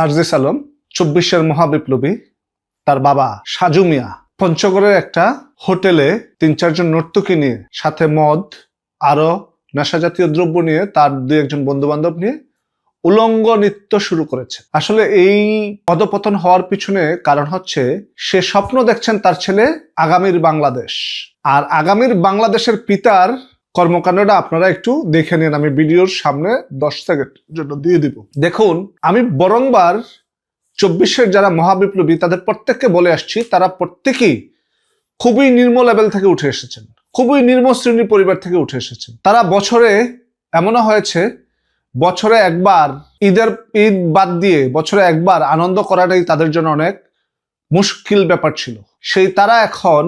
সার্জিস আলম, চব্বিশের মহাবিপ্লবী, তার বাবা সাজু মিয়া। পঞ্চগড়ের একটা হোটেলে তিন, চারজন নর্তকী নিয়ে, সাথে মদ, আরও নেশা জাতীয় দ্রব্য নিয়ে, তার দুই, একজন বন্ধু বান্ধব নিয়ে উলঙ্গ নৃত্য শুরু করেছে। আসলে এই পদপতন হওয়ার পিছনে কারণ হচ্ছে, সে স্বপ্ন দেখছেন তার ছেলে আগামীর বাংলাদেশ। আর আগামীর বাংলাদেশের পিতার কর্মকাণ্ডটা আপনারা একটু দেখে নিন, আমি ভিডিওর সামনে দশ সেকেন্ডের জন্য দিয়ে দিব। দেখুন, আমি বরংবার চব্বিশের যারা মহাবিপ্লবী, তাদের প্রত্যেককে বলে আসছি, তারা প্রত্যেকেই খুবই নির্ম লেভেল থেকে উঠে এসেছেন, খুবই নিম্ন শ্রেণির পরিবার থেকে উঠে এসেছেন। তারা বছরে, এমনও হয়েছে, বছরে একবার ঈদের ঈদ বাদ দিয়ে বছরে একবার আনন্দ করাটাই তাদের জন্য অনেক মুশকিল ব্যাপার ছিল। সেই তারা এখন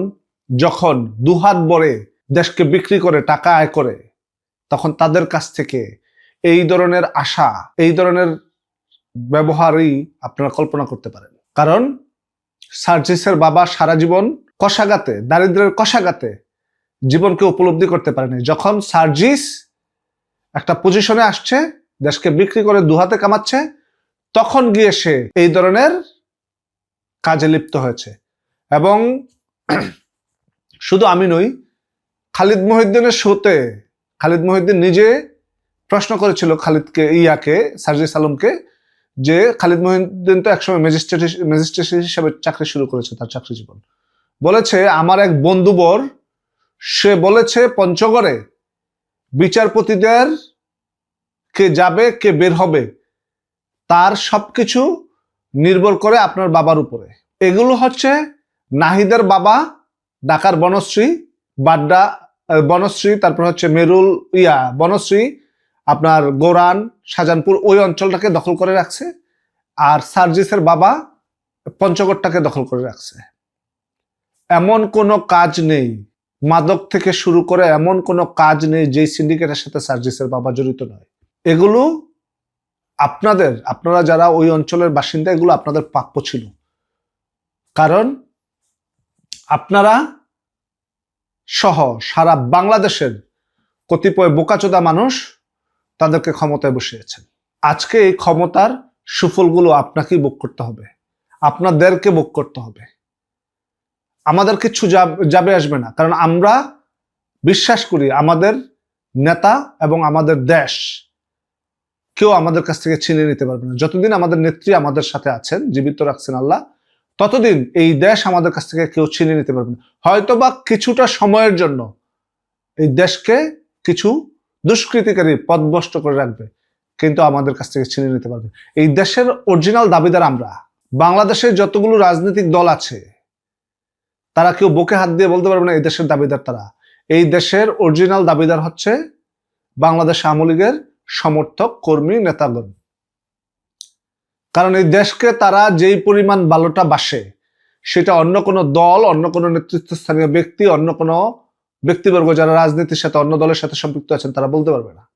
যখন দুহাত বড়ে দেশকে বিক্রি করে, টাকা আয় করে, তখন তাদের কাছ থেকে এই ধরনের আশা, এই ধরনের ব্যবহারই আপনারা কল্পনা করতে পারেন। কারণ সার্জিসের বাবা সারা জীবন কষাগাতে দারিদ্রের কষাগাতে জীবনকে উপলব্ধি করতে পারেনি। যখন সার্জিস একটা পজিশনে আসছে, দেশকে বিক্রি করে দুহাতে কামাচ্ছে, তখন গিয়ে সে এই ধরনের কাজে লিপ্ত হয়েছে। এবং শুধু আমি নই খালিদ মহিউদ্দিনের শোতে খালিদ মহিউদ্দিন নিজে প্রশ্ন করেছিল খালিদকে, ইয়াকে, সার্জিস আলমকে, যে খালিদ মহিউদ্দিন তো একসময় ম্যাজিস্ট্রেট ম্যাজিস্ট্রেট হিসেবে চাকরি শুরু করেছে তার চাকরি জীবন। বলেছে, আমার এক বন্ধুবর সে বলেছে, পঞ্চগড়ে বিচারপতিদের কে যাবে, কে বের হবে, তার সবকিছু নির্ভর করে আপনার বাবার উপরে। এগুলো হচ্ছে নাহিদের বাবা, ঢাকার বনশ্রী, বাড্ডা বনশ্রী, তারপর হচ্ছে মেরুল, ইয়া, বনশ্রী, আপনার গোরান, শাহজাহানপুর, ওই অঞ্চলটাকে দখল করে রাখছে। আর সার্জিসের বাবা পঞ্চগড়টাকে দখল করে রাখছে। এমন কোনো কাজ নেই। মাদক থেকে শুরু করে এমন কোনো কাজ নেই যেই সিন্ডিকেটের সাথে সার্জিসের বাবা জড়িত নয়। এগুলো আপনাদের, আপনারা যারা ওই অঞ্চলের বাসিন্দা, এগুলো আপনাদের প্রাপ্য ছিল। কারণ আপনারা সহ সারা বাংলাদেশের কতিপয় বোকাচোদা মানুষ তাদেরকে ক্ষমতায় বসিয়েছেন। আজকে এই ক্ষমতার সুফলগুলো আপনাকেই ভোগ করতে হবে। আপনাদেরকে ভোগ করতে হবে। আমাদের কিছু যাবে আসবে না। কারণ আমরা বিশ্বাস করি আমাদের নেতা এবং আমাদের দেশ কেউ আমাদের কাছ থেকে ছিনিয়ে নিতে পারবে না। যতদিন আমাদের নেত্রী আমাদের সাথে আছেন, জীবিত রাখছেন আল্লাহ ততদিন এই দেশ আমাদের কাছ থেকে কেউ ছিনিয়ে নিতে পারবে না। হয়তোবা কিছুটা সময়ের জন্য এই দেশকে কিছু দুষ্কৃতিকারী পদভষ্ট করে রাখবে, কিন্তু আমাদের কাছ থেকে ছিনিয়ে নিতে পারবে। এই দেশের অরিজিনাল দাবিদার আমরা। বাংলাদেশের যতগুলো রাজনৈতিক দল আছে, তারা কেউ বুকে হাত দিয়ে বলতে পারবে না, এই দেশের দাবিদার তারা। এই দেশের অরিজিনাল দাবিদার হচ্ছে বাংলাদেশ আওয়ামী লীগের সমর্থক, কর্মী, নেতাগণ। কারণ এই দেশকে তারা যেই পরিমাণ ভালোটা বাসে, সেটা অন্য কোনো দল, অন্য কোনো নেতৃত্বস্থানীয় ব্যক্তি, অন্য কোনো ব্যক্তিবর্গ যারা রাজনীতির সাথে, অন্য দলের সাথে সম্পৃক্ত আছেন, তারা বলতে পারবে না।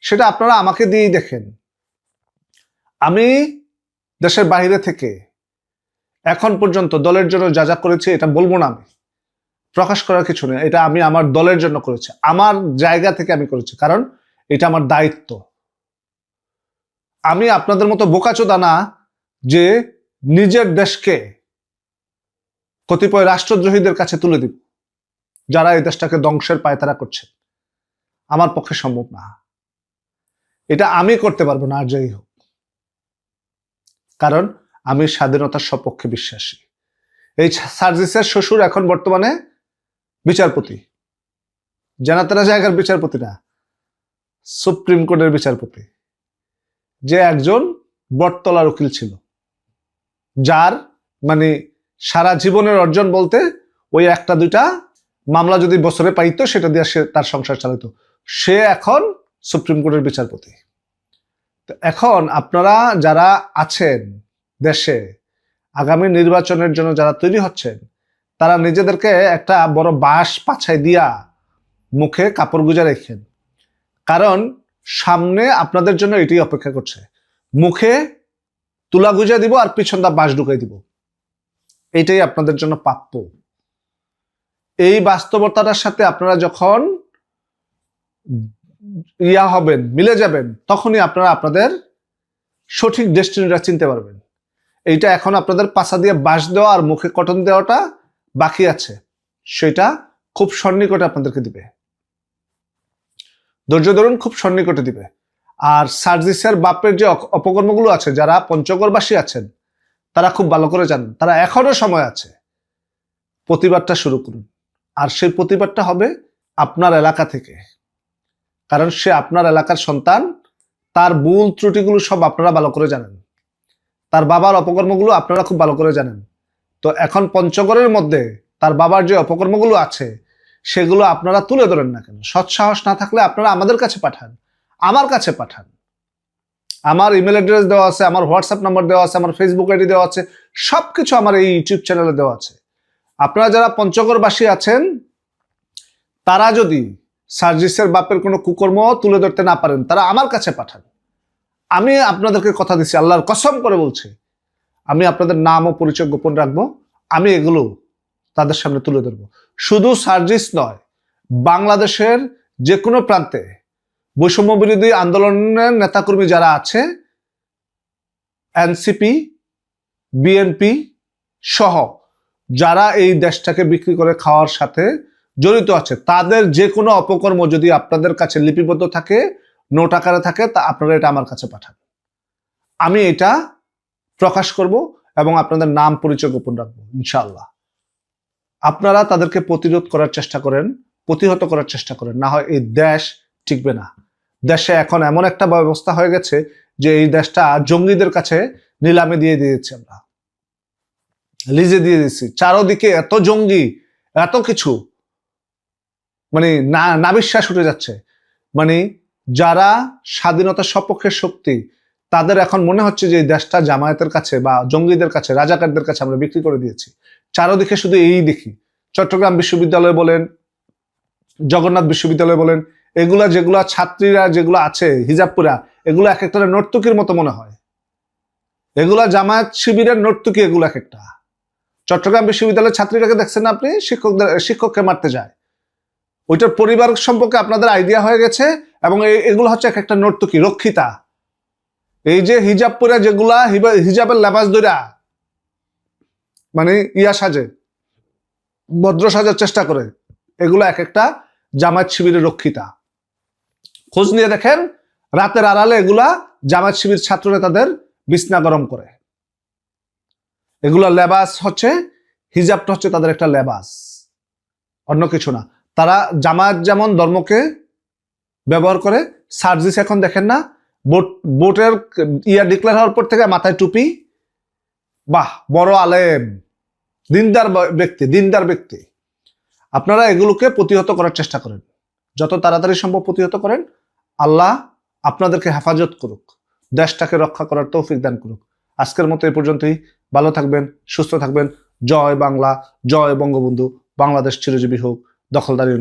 সেটা আপনারা আমাকে দিয়েই দেখেন। আমি দেশের বাইরে থেকে এখন পর্যন্ত দলের জন্য যা যা করেছি, এটা বলব না আমি। প্রকাশ করার কিছু নেই। এটা আমি আমার দলের জন্য করেছি। আমার জায়গা থেকে আমি করেছি। কারণ এটা আমার দায়িত্ব। আমি আপনাদের মতো বোকাচোদা না যে নিজের দেশকে কতিপয় রাষ্ট্রদ্রোহীদের কাছে তুলে দিব, যারা এই দেশটাকে ধ্বংসের পায়তারা করছে। আমার পক্ষে সম্ভব না। এটা আমি করতে পারব না, আর যাই হোক। কারণ আমি স্বাধীনতার সপক্ষে বিশ্বাসী। এই সার্জিসের শ্বশুর এখন বর্তমানে বিচারপতি। জানাতেনা জায়গার বিচারপতি না সুপ্রিম কোর্টের বিচারপতি। যে একজন বটতলার উকিল ছিল। যার মানে সারা জীবনের অর্জন বলতে ওই একটা দুইটা মামলা যদি বছরে পাইতো, সেটা দিয়ে সে তার সংসার চালাতো। সে এখন সুপ্রিম কোর্টের বিচারপতি। এখন আপনারা যারা আছেন দেশে, আগামী নির্বাচনের জন্য যারা তৈরি হচ্ছেন, তারা নিজেদেরকে একটা বড় বাঁশ পাছায় দিয়া মুখে কাপড় গুজা রেখেন। কারণ সামনে আপনাদের জন্য এটি অপেক্ষা করছে। মুখে তুলা গুজা দিব আর পিছন দা বাঁশ ঢুকাই দিব। এটাই আপনাদের জন্য প্রাপ্য। এই বাস্তবতাটার সাথে আপনারা যখন ইয়া হবেন, মিলে যাবেন, তখনই আপনারা আপনাদের সঠিক ডেস্টিনিটা চিনতে পারবেন। এইটা এখন আপনাদের পাশা দিয়ে বাঁশ দেওয়া আর মুখে কটন দেওয়াটা বাকি আছে। সেটা খুব সন্নিকটে আপনাদেরকে দিবে। ধৈর্য ধরুন, খুব সন্নিকটে দিবে। আর সার্জিসের বাপের যে অপকর্মগুলো আছে, যারা পঞ্চগড়বাসী আছেন, তারা খুব ভালো করে জানেন। তারা এখনও সময় আছে। প্রতিবাদটা শুরু করুন। আর সেই প্রতিবাদটা হবে আপনার এলাকা থেকে। কারণ সে আপনার এলাকার সন্তান, তার ভুল ত্রুটিগুলো সব আপনারা ভালো করে জানেন। তার বাবার অপকর্মগুলো আপনারা খুব ভালো করে জানেন। তো এখন পঞ্চগড়ের মধ্যে তার বাবার যে অপকর্মগুলো আছে সেগুলো আপনারা তুলে ধরেন না কেন? সৎসাহস না থাকলে আপনারা আমাদের কাছে পাঠান। আমার কাছে পাঠান। আমার ইমেল অ্যাড্রেস দেওয়া আছে, আমার হোয়াটসঅ্যাপ নাম্বার দেওয়া আছে, আমার ফেসবুক আইডি দেওয়া আছে, সবকিছু আমার এই ইউটিউব চ্যানেলে দেওয়া আছে। আপনারা যারা পঞ্চগড়বাসী আছেন, তারা যদি সার্জিসের বাপের কোনো কুকর্ম তুলে ধরতে না পারেন, তারা আমার কাছে পাঠান। আমি আপনাদেরকে কথা দিচ্ছি, আল্লাহর কসম করে বলছি। আমি আপনাদের নাম ও পরিচয় গোপন রাখব। আমি এগুলো তাদের সামনে তুলে ধরবো। শুধু সার্জিস নয়, বাংলাদেশের যে কোনো প্রান্তে বৈষম্য বিরোধী আন্দোলনের নেতাকর্মী যারা আছে, এনসিপি, বিএনপি সহ যারা এই দেশটাকে বিক্রি করে খাওয়ার সাথে জড়িত আছে, তাদের যে কোনো অপকর্ম যদি আপনাদের কাছে লিপিবদ্ধ থাকে, নোট আকারে থাকে, তা আপনারা এটা আমার কাছে পাঠান। আমি এটা প্রকাশ করব এবং আপনাদের নাম পরিচয় গোপন রাখব, ইনশাআল্লাহ। আপনারা তাদেরকে প্রতিরোধ করার চেষ্টা করেন, প্রতিহত করার চেষ্টা করেন। না হয় এই দেশ টিকবে না। দেশে এখন এমন একটা ব্যবস্থা হয়ে গেছে যে এই দেশটা জঙ্গিদের কাছে নিলামে দিয়ে দিয়েছি আমরা। লিজে দিয়ে দিয়েছি। চারোদিকে এত জঙ্গি, এত কিছু মানে না না বিশ্বাস উঠে যাচ্ছে। মানে যারা স্বাধীনতার সপক্ষের শক্তি, তাদের এখন মনে হচ্ছে যে এই দেশটা জামায়াতের কাছে বা জঙ্গিদের কাছে, রাজাকারদের কাছে আমরা বিক্রি করে দিয়েছি। চারোদিকে শুধু এই দেখি চট্টগ্রাম বিশ্ববিদ্যালয় বলেন, জগন্নাথ বিশ্ববিদ্যালয় বলেন, এগুলা যেগুলা ছাত্রীরা যেগুলো আছে, হিজাবপুরা, এগুলো এক একটা নর্তকীর মতো মনে হয়। এগুলা জামায়াত শিবিরের নর্তকী এগুলো এক একটা। চট্টগ্রাম বিশ্ববিদ্যালয়ের ছাত্রীরাকে দেখছেন আপনি? শিক্ষকদের, শিক্ষককে মারতে যায়। ওইটার পরিবার সম্পর্কে আপনাদের আইডিয়া হয়ে গেছে এবং এগুলো হচ্ছে এক একটা নর্তকী, রক্ষিতা। এই যে হিজাব পরে যেগুলা হিজাবের লেবাস দইরা মানে ইয়া সাজে, ভদ্র সাজার চেষ্টা করে। এগুলো এক একটা জামায়াত শিবিরের রক্ষিতা। খোঁজ নিয়ে দেখেন, রাতের আড়ালে এগুলা জামায়াত শিবির ছাত্ররা তাদের বিছনা গরম করে। এগুলা লেবাস হচ্ছে, হিজাবটা হচ্ছে তাদের একটা লেবাস। অন্য কিছু না। তারা জামায়াত যেমন ধর্মকে ব্যবহার করে, সার্জিস এখন দেখেন না, বোট, বোটের ইয়া ডিক্লেয়ার হওয়ার পর থেকে মাথায় টুপি। বাহ, বড় আলেম। দিনদার ব্যক্তি দিনদার ব্যক্তি, আপনারা এগুলোকে প্রতিহত করার চেষ্টা করেন। যত তাড়াতাড়ি সম্ভব প্রতিহত করেন। আল্লাহ আপনাদেরকে হেফাজত করুক, দেশটাকে রক্ষা করার তৌফিক দান করুক। আজকের মতো এ পর্যন্তই। ভালো থাকবেন, সুস্থ থাকবেন। জয় বাংলা, জয় বঙ্গবন্ধু। বাংলাদেশ চিরজীবী হোক। দখলদারি